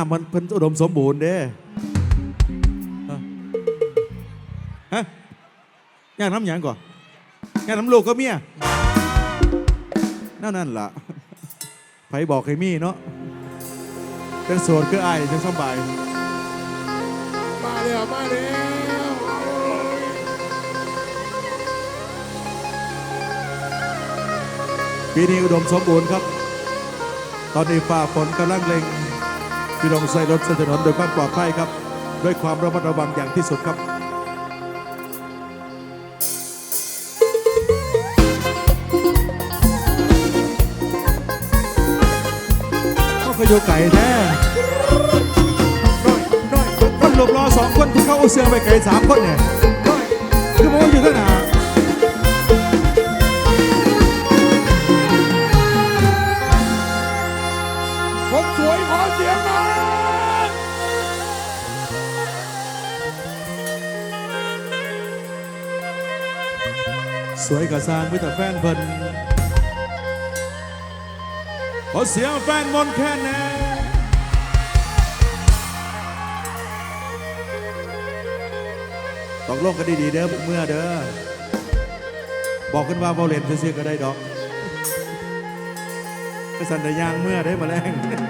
น้ำมันเพิ่นอุดมสมบูรณ์เด้ฮะฮะย่างน้ำหยังก่อนย่างน้ำลูกก็เมียนั่นนั่นล่ะไผบอกให้มีเนาะเป็นโสดคืออายจังสำบายมาแล้วมาแล้วปีนี้อุดมสมบูรณ์ครับ ตอนนี้ฝ่าฝนกำลังเล็ง พี่น้องใส่รถใส่ถนนโดยความปลอดภัยครับ ด้วยความระมัดระวังอย่างที่สุดครับเขาก็อยู่ไก่แท้น้อยน้อยคนหลบรอสองคนที่เขาเอาเสื้อไปไก่สามคนเนี่ยน้อยคือบอกว่าอยู่ข้างหน้า วยกับสร้างมิตรแฟนเพิ่นขอเสียงแฟนมนแค่แน่ต้องลงกันดีๆเด้อพวกเมื่อเด้อ บอกกันว่าเบาเลนซื้อๆก็ได้ดอกก็สันได้ยางเมื่อได้มาแรง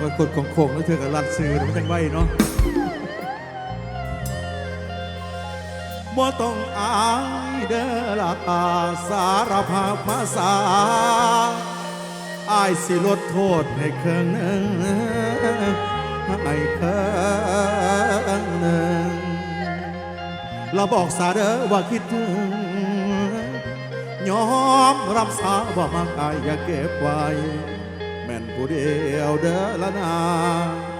ทางกดของโคงแล้วเธอกับลัดซื้อมันจังไว้เนาะบ่ต้องอายเด้อละสารภาพมาสาอายสิลดโทษให้เครื่องหนึ่งให้เครื่องหนึ่งเราบอกสาเด้อว่าคิดถึงยอมรับสาว่ามักอายอย่าเก็บไว้ ผู้เดียวเด้อละนา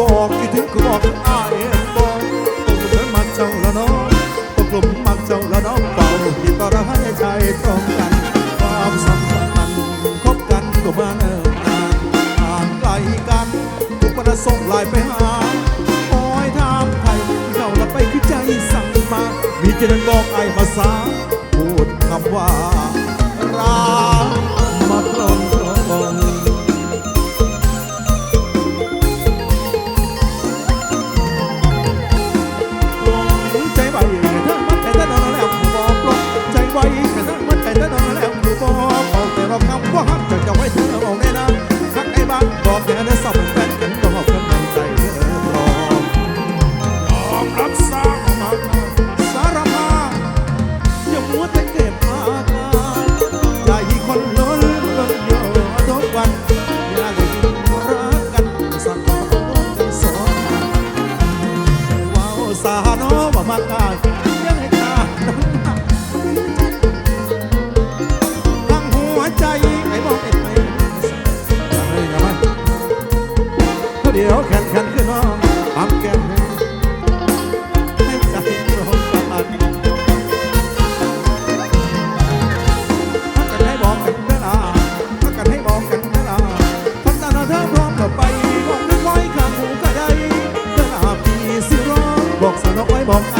บอกคิดถึงก็บอกอ้ายบอกตกหลุมมักเจ้าละน้องตกหลุมมักเจ้าละน้องเป่าที่ต่อรักให้ใจตรงกันความสัมพันธ์คบกันก็มาเนิ่นนานห่างไกลกันทุกวันละส่งไลน์ไปหาคอยถามไทยเราละไปคือใจสั่งมา มีเจะนั้นบอกไอ้ภาษาพูดคำว่า con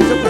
is a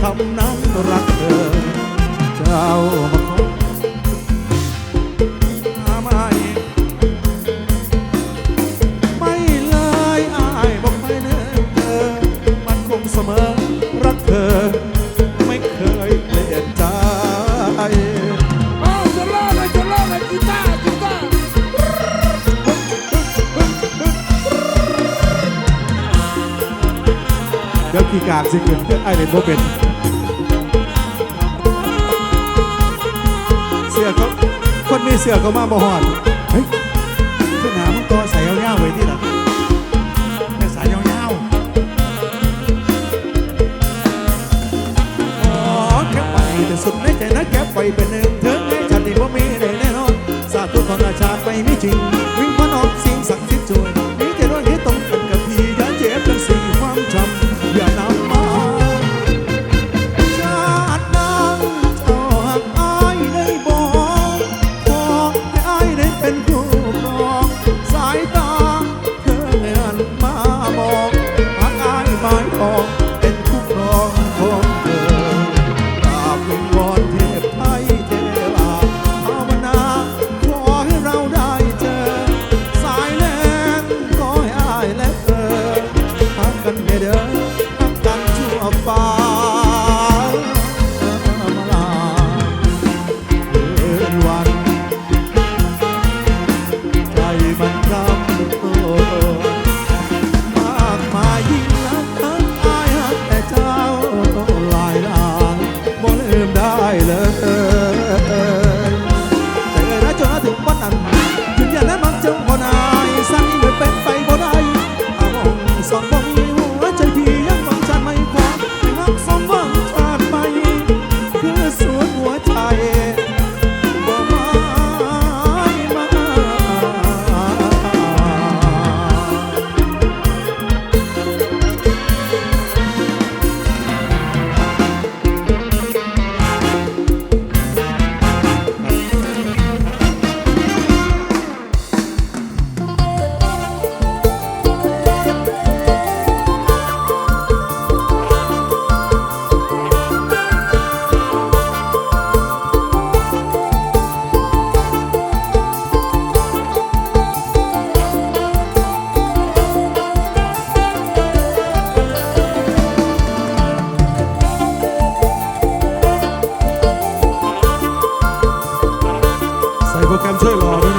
คำนั้นรักเธอ เจ้ามาคบไมไม่เลยอายบอกไม่เนิ่นเธอ มันคงเสมอรักเธอ ไม่เคยเปลี่ยนใจเดี๋ยวขี้การสิเกินเพื่อไอ้เล่นโมเป็น เสือเข้ามาบ่หอน Aí vou cair no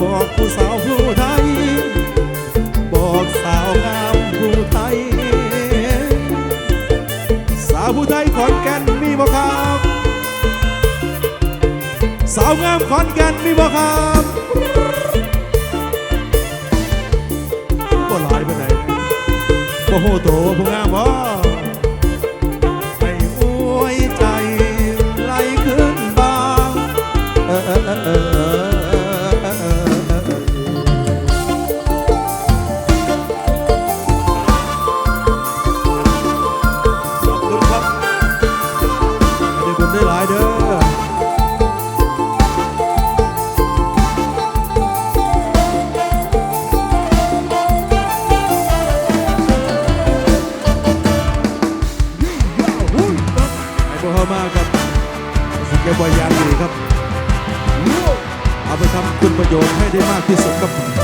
บอกผู้สาวผู้ไทยบอกสาวงามผู้ไทย สาวผู้ไทยขอนแก่นมีบ่ครับ สาวงามขอนแก่นมีบ่ครับบ่หลายไปไหนบ่โหโตผู้งามบ่ คุณประโยชน์ให้ได้มากที่สุดครับ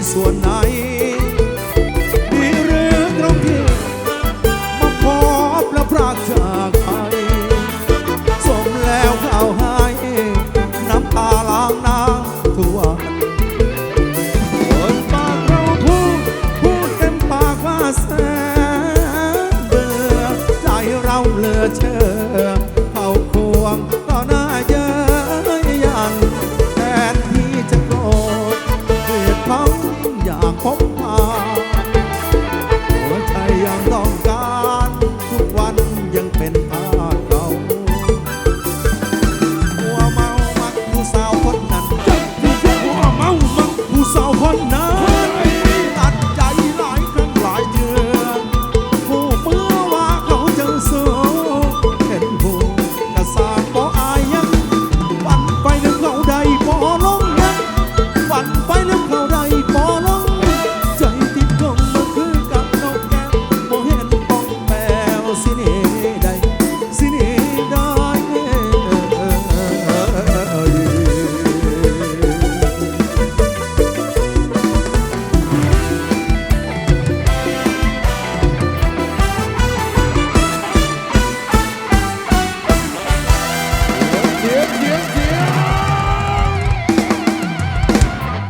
奈何？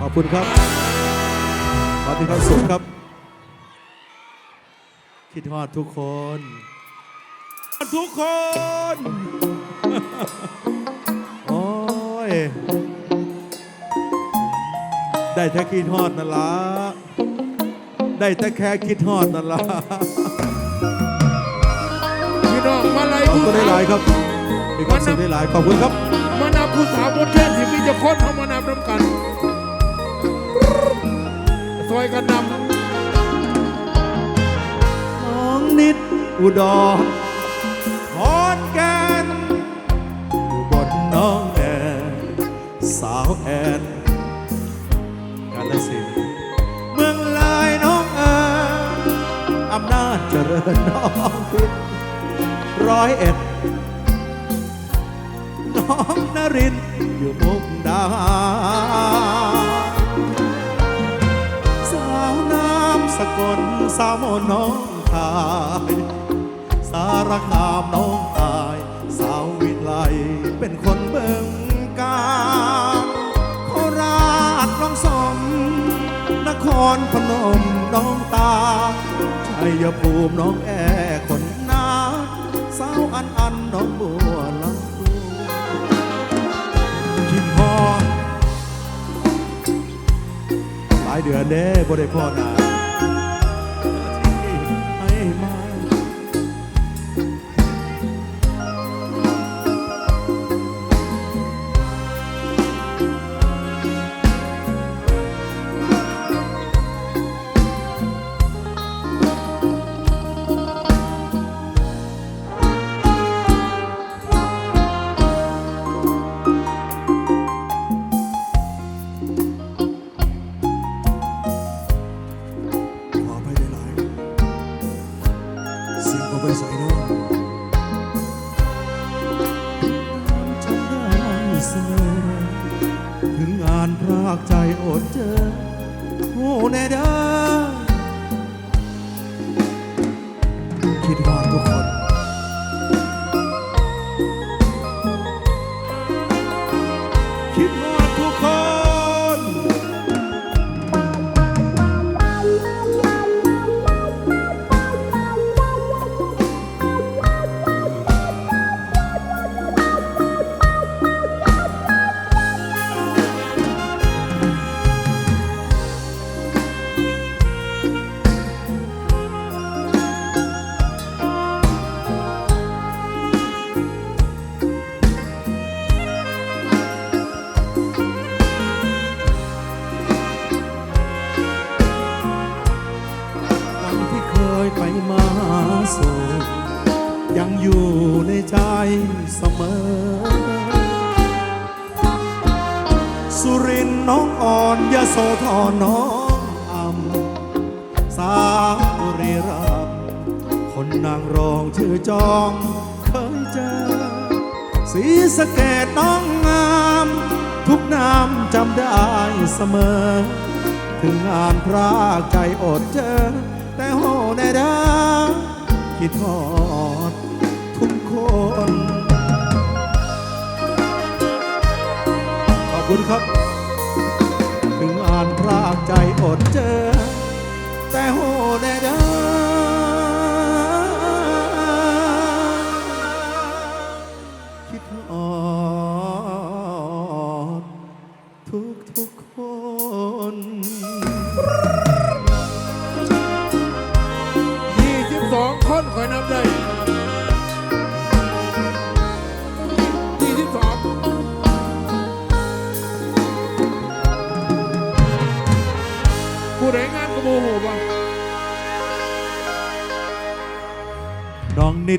อบคุณครับขอที่เขาสุขครับ คิดฮอดทุกคน ทุกคน โอ้ย ได้แค่คิดฮอดนั่นละได้แต่แค่คิดฮอดนั่นละพี่น้องมาไล่ขอบผู้คุณได้สาหวลายครับมีความสุขได้หลายขอบคุณครับ มานำผู้สาวบนแท่นที่มีเจะคนเอามานำน้ำกัน ซอยกันนน้องนิดอุดรขอนแก่นอยู่บนน้องแอนสาวแอนกาลสินเมืองลายน้องเอ๋ยอำนาจเจริญน้องพิษร้อยเอ็ดน้องนรินอยู่มุกดา สาวโมน้องทาย สารคามน้องอาย สาววิไลเป็นคนเบิ่งการโคราชน้องสม นครพนมน้องตาชัยภูมิน้องแอคนนาสาวอันอันน้องบัวลำพูคิดพอหลายเดือนเด้บ่ได้พ่อนาานพรากใจอดเจอโอ้แน่เด้อคิดว่าทุก ได้เสมอ ถึงงานพรากใจอดเจอ แต่โหแนดาคิดทอดทุกคน ขอบคุณครับ ถึงงานพรากใจอดเจอ